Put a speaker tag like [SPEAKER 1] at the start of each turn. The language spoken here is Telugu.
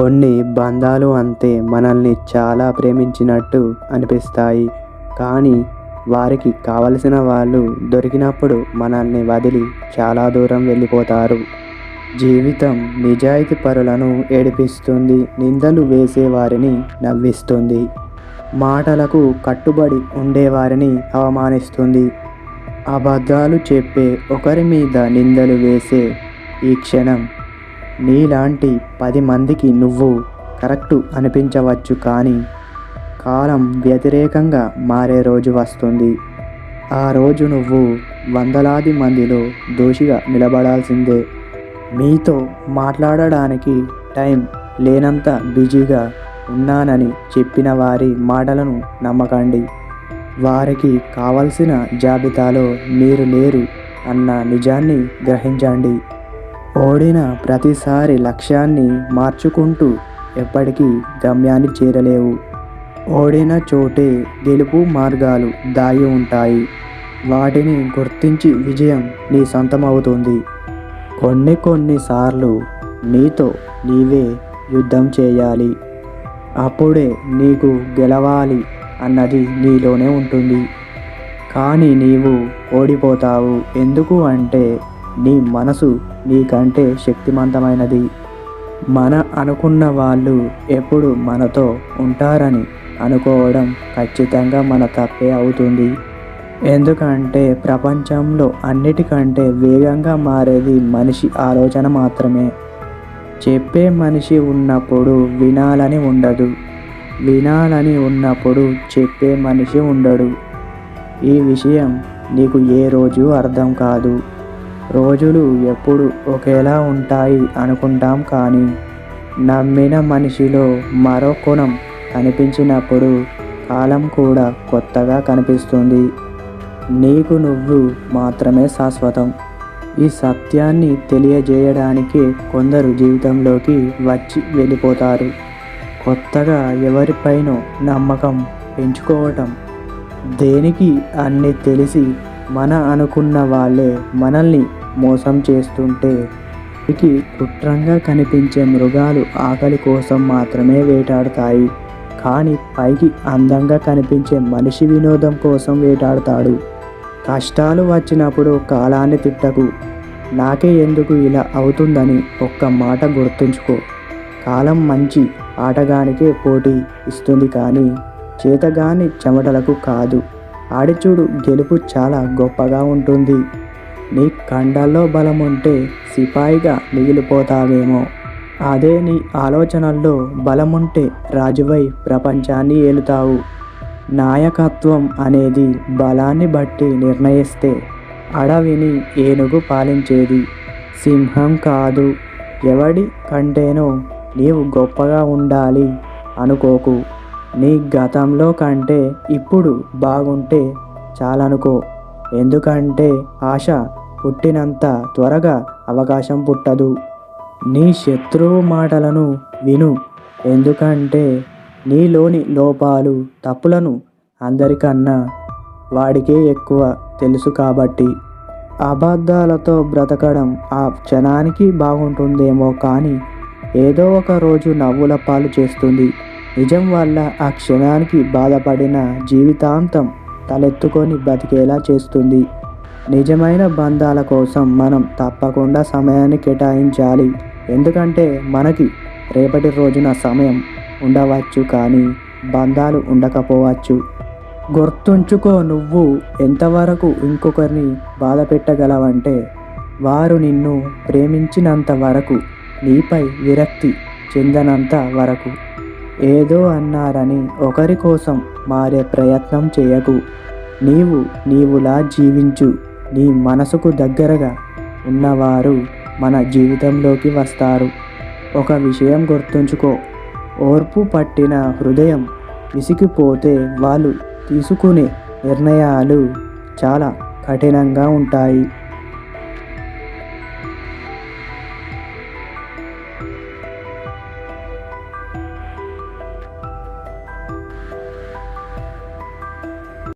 [SPEAKER 1] కొన్ని బంధాలు అంతే మనల్ని చాలా ప్రేమించినట్టు అనిపిస్తాయి. కానీ వారికి కావలసిన వాళ్ళు దొరికినప్పుడు మనల్ని వదిలి చాలా దూరం వెళ్ళిపోతారు. జీవితం నిజాయితీ పరులను ఏడిపిస్తుంది నిందలు వేసేవారిని నవ్విస్తుంది మాటలకు కట్టుబడి ఉండేవారిని అవమానిస్తుంది. అబద్ధాలు చెప్పే ఒకరి మీద నిందలు వేసే ఈ క్షణం నీలాంటి పది మందికి నువ్వు కరెక్టు అనిపించవచ్చు కానీ కాలం వ్యతిరేకంగా మారే రోజు వస్తుంది. ఆ రోజు నువ్వు వందలాది మందిలో దోషిగా నిలబడాల్సిందే. మీతో మాట్లాడడానికి టైం లేనంత బిజీగా ఉన్నానని చెప్పిన వారి మాటలను నమ్మకండి. వారికి కావలసిన జాబితాలో మీరు లేరు అన్న నిజాన్ని గ్రహించండి. ఓడిన ప్రతిసారి లక్ష్యాన్ని మార్చుకుంటూ ఎప్పటికీ గమ్యాన్ని చేరలేవు. ఓడిన చోటే గెలుపు మార్గాలు దాగి ఉంటాయి. వాటిని గుర్తించి విజయం నీ సొంతమవుతుంది. కొన్ని కొన్నిసార్లు నీతో నీవే యుద్ధం చేయాలి. అప్పుడే నీకు గెలవాలి అన్నది నీలోనే ఉంటుంది. కానీ నీవు ఓడిపోతావు. ఎందుకు అంటే నీ మనసు నీకంటే శక్తివంతమైనది మన అనుకున్న వాళ్ళు ఎప్పుడు మనతో ఉంటారని అనుకోవడం ఖచ్చితంగా మన తప్పే అవుతుంది. ఎందుకంటే ప్రపంచంలో అన్నిటికంటే వేగంగా మారేది మనిషి ఆలోచన మాత్రమే. చెప్పే మనిషి ఉన్నప్పుడు వినాలని ఉండదు. వినాలని ఉన్నప్పుడు చెప్పే మనిషి ఉండడు. ఈ విషయం నీకు ఏ రోజు అర్థం కాదు. రోజులు ఎప్పుడు ఒకేలా ఉంటాయి అనుకుంటాం కానీ నమ్మిన మనిషిలో మరో కోణం కనిపించినప్పుడు కాలం కూడా కొత్తగా కనిపిస్తుంది. నీకు నువ్వు మాత్రమే శాశ్వతం. ఈ సత్యాన్ని తెలియజేయడానికి కొందరు జీవితంలోకి వచ్చి వెళ్ళిపోతారు. కొత్తగా ఎవరిపైనో నమ్మకం పెంచుకోవటం. దేనికి అన్ని తెలిసి మన అనుకున్న వాళ్ళే మనల్ని మోసం చేస్తుంటే వీరికి కుట్రంగా కనిపించే మృగాలు ఆకలి కోసం మాత్రమే వేటాడతాయి. కానీ పైకి అందంగా కనిపించే మనిషి వినోదం కోసం వేటాడతాడు. కష్టాలు వచ్చినప్పుడు కాలాన్ని తిట్టకు. నాకే ఎందుకు ఇలా అవుతుందని ఒక్క మాట గుర్తుంచుకో. కాలం మంచి ఆటగానికే పోటీ ఇస్తుంది కానీ చేతగాని చెమటలకు కాదు. ఆడిచూడు గెలుపు చాలా గొప్పగా ఉంటుంది. నీ కండల్లో బలం ఉంటే సిపాయిగా మిగిలిపోతావేమో. అదే నీ ఆలోచనల్లో బలముంటే రాజువై ప్రపంచాన్ని ఏలుతావు. నాయకత్వం అనేది బలాన్ని బట్టి నిర్ణయిస్తే అడవిని ఏనుగు పాలించేది. సింహం కాదు ఎవడి కంటేనో నీవు గొప్పగా ఉండాలి అనుకోకు. నీ గతంలో కంటే ఇప్పుడు బాగుంటే చాలనుకో. ఎందుకంటే ఆశ పుట్టినంత త్వరగా అవకాశం పుట్టదు. నీ శత్రువు మాటలను విను. ఎందుకంటే నీలోని లోపాలు తప్పులను అందరికన్నా వాడికే ఎక్కువ తెలుసు కాబట్టి. అబద్ధాలతో బ్రతకడం ఆ క్షణానికి బాగుంటుందేమో కానీ ఏదో ఒక రోజు నవ్వుల పాలు చేస్తుంది. నిజం వల్ల ఆ క్షణానికి బాధపడిన జీవితాంతం తలెత్తుకొని బతికేలా చేస్తుంది. నిజమైన బంధాల కోసం మనం తప్పకుండా సమయాన్ని కేటాయించాలి. ఎందుకంటే మనకి రేపటి రోజున సమయం ఉండవచ్చు కానీ బంధాలు ఉండకపోవచ్చు. గుర్తుంచుకో నువ్వు ఎంతవరకు ఇంకొకరిని బాధ పెట్టగలవంటే వారు నిన్ను ప్రేమించినంత వరకు నీపై విరక్తి చెందనంత వరకు. ఏదో అన్నారని ఒకరి కోసం మారే ప్రయత్నం చేయకు. నీవు నీవులా జీవించు. నీ మనసుకు దగ్గరగా ఉన్నవారు మన జీవితంలోకి వస్తారు. ఒక విషయం గుర్తుంచుకో. ఓర్పు పట్టిన హృదయం విసిగిపోతే వాళ్ళు తీసుకునే నిర్ణయాలు చాలా కఠినంగా ఉంటాయి.